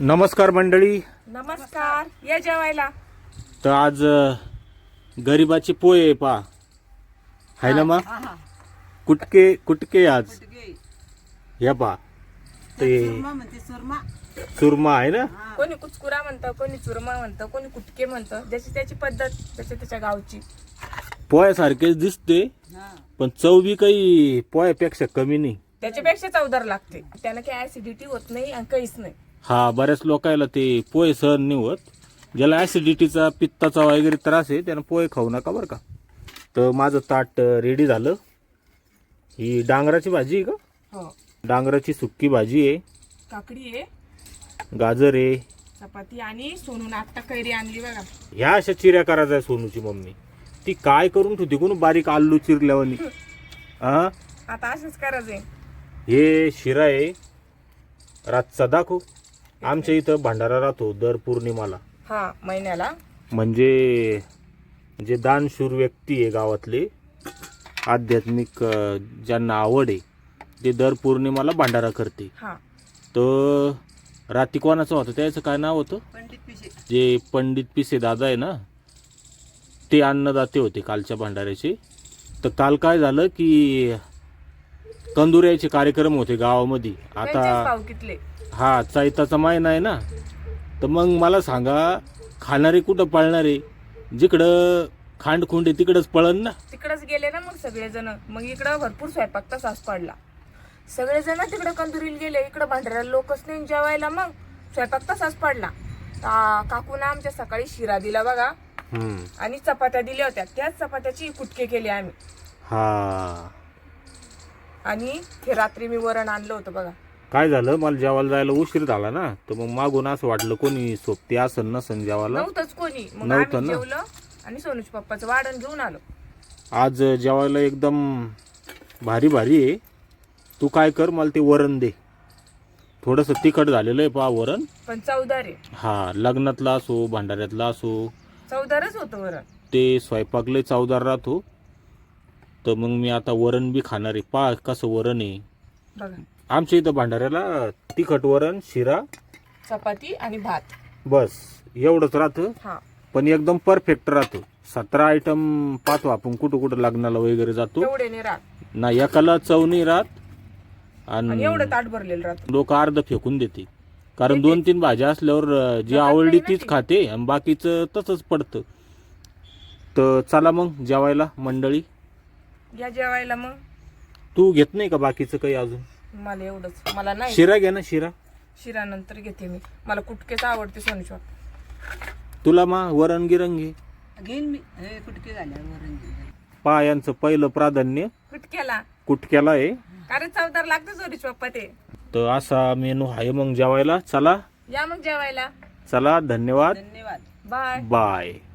नमस्कार मंडळी. नमस्कार. या जेवायला. तर आज अ, गरिबाची पोय आहे पा. हाय ना मा? कुटके कुटके आज? या पा. ते सुरमा म्हणते सुरमा चुरमा आहे ना? कोणी कुचकुरा म्हणतं कोणी चुरमा म्हणतं कोणी कुटके म्हणतं. ज्याची त्याची पद्धत त्याच्या त्याच्या गावची. पोह्यासारखेच दिसते पण चव बी काही पोह्यापेक्षा कमी नाही. त्याच्यापेक्षा चवदार लागते. त्यानं काही ऍसिडिटी होत नाही आणि काहीच नाही. हा बऱ्याच लोकायला ते पोहे सहन नाही होत. ज्याला ऍसिडिटीचा पित्ताचा वगैरे त्रास आहे त्यानं पोहे खाऊ नका बरं का. तर माझं ताट रेडी झालं. ही डांगराची भाजी आहे का? हो. डांगराची सुक्की भाजी आहे. काकडी आहे. गाजर आहे. चपाती आणि सोनून आत्ता कैरी आणली बघा. ह्या अशा चिऱ्या करायच्या आहे सोनूची मम्मी. ती काय करून ठेवते? कोण बारीक आलू चिरल्यावानी? हा आता असंच करायचंय. हे शिरा आहे. रातचा दाखव. आमच्या इथं भंडारा राहतो दर पौर्णिमाला. हा महिन्याला. म्हणजे जे दानशूर व्यक्ती आहे गावातले आध्यात्मिक अं, ज्यांना आवड आहे ते दर पौर्णिमाला भंडारा करते. हा. तर राती कोणाचं होतं? त्याचं काय नाव होतं? पंडित पिशे जे पंडित पिसे दादा आहे ना ते अन्नदाते होते कालच्या भंडाऱ्याचे. तर काल काय झालं की कंदुऱ्याचे कार्यक्रम होते गावामध्ये. आता हा चैताचा महिना आहे ना. तर मग मला सांगा खाणारे कुठं पळणारे जिकडं खांडखुंड तिकडंच पळन ना. तिकडच गेले ना मग सगळेजण. मग इकडं भरपूर स्वयंपाक तसाच पडला. सगळेजण तिकडं कंदुरीला गेले इकडं भांडाऱ्याला लोकच नाही जेवायला मग स्वयंपाक तसाच पडला. काकूनं आमच्या सकाळी शिरा दिला बघा. आणि चपात्या दिल्या होत्या. त्याच चपात्याची कुटके केले आम्ही. हा. आणि हे रात्री मी वरण आणलं होतं बघा. काय झालं? मला जेवायला जायला उशीर झाला ना. तर मग मागून असं वाटलं कोणी सोबती असन नसन जेवायला. नव्हतंच कोणी. मग नव्हतं आम्ही ना? जेवलं आणि सोनूच्या पप्पाचं वाढण घेऊन आलो. आज जेवायला एकदम भारी भारी आहे. तू काय कर मला ते वरण दे. थोडंसं तिखट झालेलं आहे पहा वरण. पण चवदार आहे. हा लग्नातला असो भांडाऱ्यातला असो चवदारच होतं वरण. ते स्वयंपाक लय चवदार राहतो. तर मग मी आता वरण बी खाणार आहे. पा कसं वरण आहे. बघा. आमच्या इथं भांडाऱ्याला तिखट वरण शिरा. चपाती आणि भात. बस एवढंच राहतं. हा. पण एकदम परफेक्ट राहतं. सतरा आयटम पाहतो आपण कुठं कुठं लग्नाला वगैरे जातो. एवढे नाही राहत. ना एकाला चव नाही राहत. आणि आणि एवढं ताट भरलेलं राहतं. लोक अर्ध फेकून देते. कारण दोन तीन भाज्या असल्यावर अं, जी आवडली तीच खाते आणि बाकीचं तसंच पडतं. तर चला मग जेवायला मंडळी. घ्या जेवायला मग. तू घेत नाही का बाकीचं काही अजून? मला एवढंच. मला नाही शिरा घे ना शिरा. शिरा नंतर घेते मी. मला कुटकेच आवडते सोनूच्या. तुला मा वरण गिरण घे. घेईन मी. हे कुटके झाल्यावर वरण घेईन. पा यांचं पहिलं प्राधान्य कुटक्याला. कुटक्याला आहे. कारण चवदार लागतं पप्पा ते? तर असा मेनू आहे मग जेवायला. चला. या मग जेवायला. चला धन्यवाद. धन्यवाद. बाय. बाय.